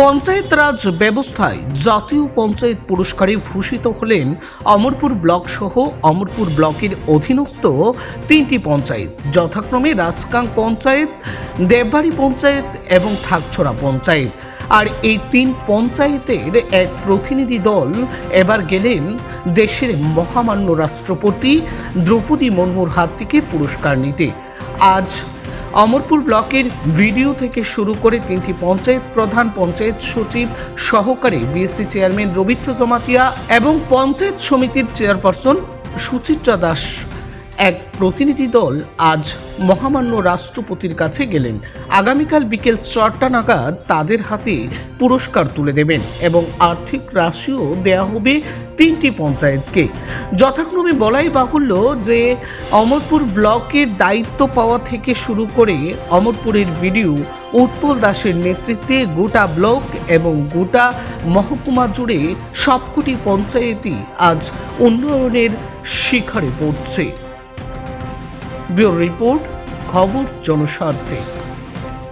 পঞ্চায়েত রাজ ব্যবস্থায় জাতীয় পঞ্চায়েত পুরস্কারে ভূষিত হলেন অমরপুর ব্লক সহ অমরপুর ব্লকের অধীনস্থ তিনটি পঞ্চায়েত, যথাক্রমে রাজকাং পঞ্চায়েত, দেববাড়ি পঞ্চায়েত এবং থাকছড়া পঞ্চায়েত। আর এই তিন পঞ্চায়েতের এক প্রতিনিধি দল এবার গেলেন দেশের মহামান্য রাষ্ট্রপতি দ্রৌপদী মুর্মুর হাত থেকে পুরস্কার নিতে। আজ অমরপুর ব্লকের ভিডিও থেকে শুরু করে তিনটি পঞ্চায়েত প্রধান পঞ্চায়েত সচিব সহকারী বিএসসি চেয়ারম্যান রবীন্দ্র জমাতিয়া এবং পঞ্চায়েত সমিতির চেয়ারপারসন সুচিত্রা দাস। এক প্রতিনিধি দল আজ মহামান্য রাষ্ট্রপতির কাছে গেলেন। আগামীকাল বিকেল চারটা নাগাদ তাদের হাতে পুরস্কার তুলে দেবেন এবং আর্থিক রাশিও দেয়া হবে তিনটি পঞ্চায়েতকে। যথাক্রমে বলাই বাহুল্য যে, অমরপুর ব্লকের দায়িত্ব পাওয়া থেকে শুরু করে অমরপুরের ভিডিও উৎপল দাসের নেতৃত্বে গোটা ব্লক এবং গোটা মহকুমা জুড়ে সবকটি পঞ্চায়েতই আজ উন্নয়নের শিখরে পড়ছে। ব্যুরো রিপোর্ট খবর জনস্বার্থে।